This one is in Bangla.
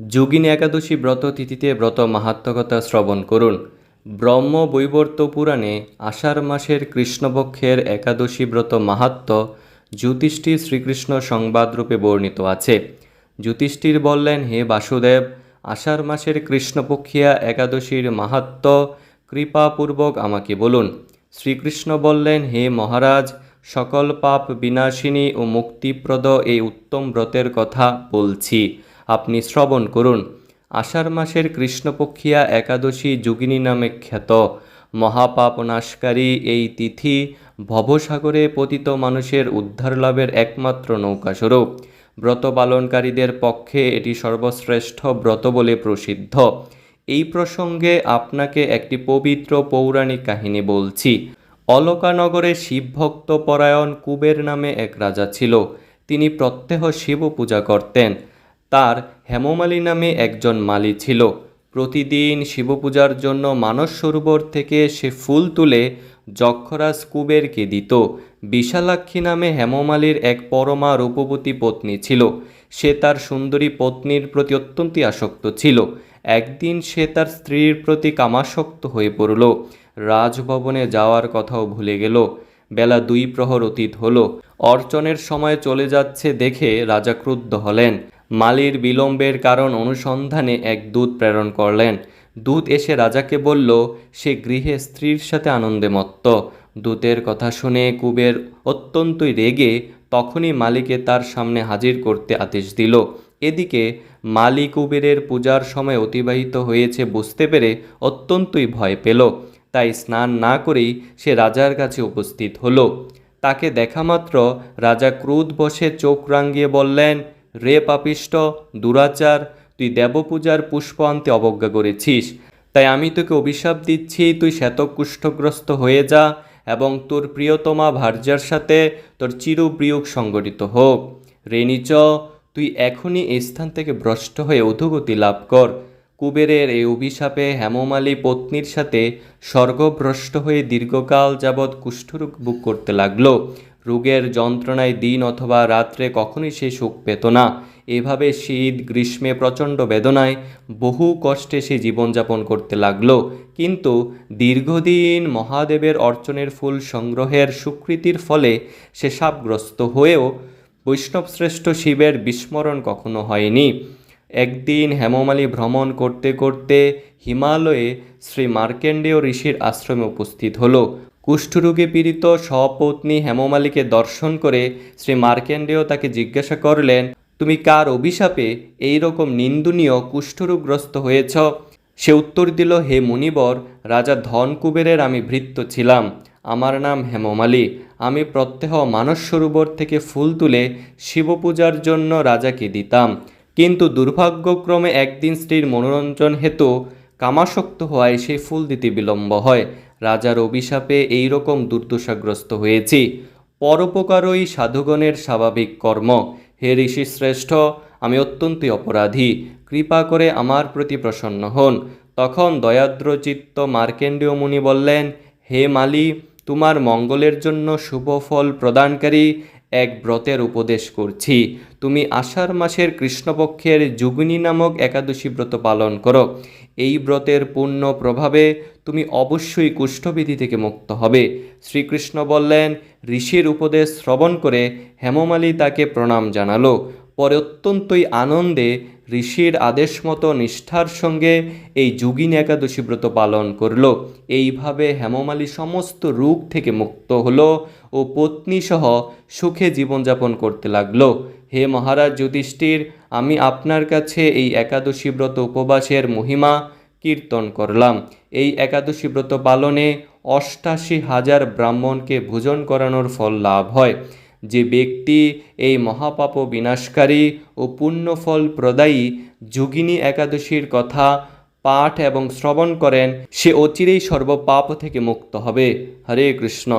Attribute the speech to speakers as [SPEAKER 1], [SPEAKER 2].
[SPEAKER 1] যোগিনী একাদশী ব্রত তিথিতে ব্রত মাহাত্মকতা শ্রবণ করুন। ব্রহ্ম বৈবর্ত পুরাণে আষাঢ় মাসের কৃষ্ণপক্ষের একাদশী ব্রত মাহাত্ম জ্যোতিষ্ঠি শ্রীকৃষ্ণ সংবাদরূপে বর্ণিত আছে। জ্যোতিষ্ঠির বললেন, হে বাসুদেব, আষাঢ় মাসের কৃষ্ণপক্ষিয়া একাদশীর মাহাত্ম কৃপাপূর্বক আমাকে বলুন। শ্রীকৃষ্ণ বললেন, হে মহারাজ, সকল পাপ বিনাশিনী ও মুক্তিপ্রদ এই উত্তম ব্রতের কথা বলছি। আপনি শ্রবণ করুন। আষাঢ় মাসের কৃষ্ণপক্ষিয়া একাদশী যোগিনী নামে খ্যাত। মহাপাপনাশকারী এই তিথি ভবসাগরে পতিত মানুষের উদ্ধার লাভের একমাত্র নৌকাস্বরূপ। ব্রত পালনকারীদের পক্ষে এটি সর্বশ্রেষ্ঠ ব্রত বলে প্রসিদ্ধ। এই প্রসঙ্গে আপনাকে একটি পবিত্র পৌরাণিক কাহিনী বলছি। অলকানগরে শিবভক্ত পরায়ণ কুবের নামে এক রাজা ছিল। তিনি প্রত্যহ শিব পূজা করতেন। তার হেমমালী নামে একজন মালি ছিল। প্রতিদিন শিবপূজার জন্য মানস সরোবর থেকে সে ফুল তুলে যক্ষরাজ কুবেরকে দিত। বিশালাক্ষী নামে হেমমালির এক পরমা রূপবতী পত্নী ছিল। সে তার সুন্দরী পত্নীর প্রতি অত্যন্তই আসক্ত ছিল। একদিন সে তার স্ত্রীর প্রতি কামাসক্ত হয়ে পড়ল। রাজভবনে যাওয়ার কথাও ভুলে গেল। বেলা দুই প্রহর অতীত হল। অর্চনের সময় চলে যাচ্ছে দেখে রাজা ক্রুদ্ধ হলেন। মালির বিলম্বের কারণ অনুসন্ধানে এক দূত প্রেরণ করলেন। দূত এসে রাজাকে বলল, সে গৃহে স্ত্রীর সাথে আনন্দে মত্ত। দূতের কথা শুনে কুবের অত্যন্তই রেগে তখনই মালিকে তার সামনে হাজির করতে আদেশ দিল। এদিকে মালি কুবেরের পূজার সময় অতিবাহিত হয়েছে বুঝতে পেরে অত্যন্তই ভয় পেল। তাই স্নান না করেই সে রাজার কাছে উপস্থিত হলো। তাকে দেখামাত্র রাজা ক্রোধ বসে চোখ রাঙিয়ে বললেন রে পাপিষ্ট দুরাচার, তুই দেবপূজার পুষ্প আনতে অবজ্ঞা করেছিস। তাই আমি তোকে অভিশাপ দিচ্ছি, তুই শ্বেতকুষ্ঠগ্রস্ত হয়ে যা এবং তোর প্রিয়তমা ভার্যার সাথে তোর চিরপ্রিয়ক সংগঠিত হোক। রে নিচ তুই এখনই এই স্থান থেকে ভ্রষ্ট হয়ে অধোগতি লাভ কর। কুবেরের এই অভিশাপে হেমমালী পত্নীর সাথে স্বর্গভ্রষ্ট হয়ে দীর্ঘকাল যাবৎ কুষ্ঠরোগ বুক করতে লাগল। রোগের যন্ত্রণায় দিন অথবা রাত্রে কখনোই সে সুখ পেত না। এভাবে শীত, গ্রীষ্মে প্রচণ্ড বেদনায় বহু কষ্টে সে জীবনযাপন করতে লাগল। কিন্তু দীর্ঘদিন মহাদেবের অর্চনের ফুল সংগ্রহের স্বীকৃতির ফলে সে সাপগ্রস্ত হয়েও বৈষ্ণবশ্রেষ্ঠ শিবের বিস্মরণ কখনো হয়নি। একদিন হেমমালী ভ্রমণ করতে করতে হিমালয়ে শ্রী মার্কেন্ডেয় ঋষির আশ্রমে উপস্থিত হলো। কুষ্ঠরোগে পীড়িত সপত্নী হেমমালিকে দর্শন করে শ্রী মার্কেন্ডেয় তাকে জিজ্ঞাসা করলেন, তুমি কার অভিশাপে এই রকম নিন্দনীয় কুষ্ঠরোগগ্রস্ত হয়েছ? সে উত্তর দিল, হে মুনিবর, রাজা ধন কুবেরের আমি ভৃত্য ছিলাম। আমার নাম হেমমালি। আমি প্রত্যহ মানস সরোবর থেকে ফুল তুলে শিবপূজার জন্য রাজাকে দিতাম। কিন্তু দুর্ভাগ্যক্রমে একদিন স্ত্রীর মনোরঞ্জন হেতু কামাসক্ত হওয়ায় সেই ফুল দিতে বিলম্ব হয়। রাজার অভিশাপে এই রকম দুর্দশাগ্রস্ত হয়েছি। পরোপকারই সাধুগণের স্বাভাবিক কর্ম। হে ঋষি শ্রেষ্ঠ আমি অত্যন্তই অপরাধী। কৃপা করে আমার প্রতি প্রসন্ন হন। তখন দয়াদ্রচিত্ত মার্কেন্ডীয় মুনি বললেন, হে মালি, তোমার মঙ্গলের জন্য শুভ ফল প্রদানকারী এক ব্রতের উপদেশ করছি। তুমি আষাঢ় মাসের কৃষ্ণপক্ষের যুগিনী নামক একাদশী ব্রত পালন করো। এই ব্রতের পূর্ণ প্রভাবে তুমি অবশ্যই কুষ্ঠবিধি থেকে মুক্ত হবে। শ্রীকৃষ্ণ বললেন, ঋষির উপদেশ শ্রবণ করে হেমমালী তাকে প্রণাম জানালো। পরে অত্যন্তই আনন্দে ঋষির আদেশ মতো নিষ্ঠার সঙ্গে এই যুগিন একাদশী ব্রত পালন করল। এইভাবে হেমমালী সমস্ত রোগ থেকে মুক্ত হলো ও পত্নীসহ সুখে জীবনযাপন করতে লাগল। হে মহারাজ যুধিষ্ঠির, আমি আপনার কাছে এই একাদশী ব্রত উপবাসের মহিমা কীর্তন করলাম। এই একাদশী ব্রত পালনে অষ্টাশি হাজার ব্রাহ্মণকে ভোজন করানোর ফল লাভ হয়। যে ব্যক্তি এই মহাপাপ বিনাশকারী ও পুণ্যফল প্রদায়ী যোগিনী একাদশীর কথা পাঠ এবং শ্রবণ করেন, সে অচিরেই সর্বপাপ থেকে মুক্ত হবে। হরে কৃষ্ণ।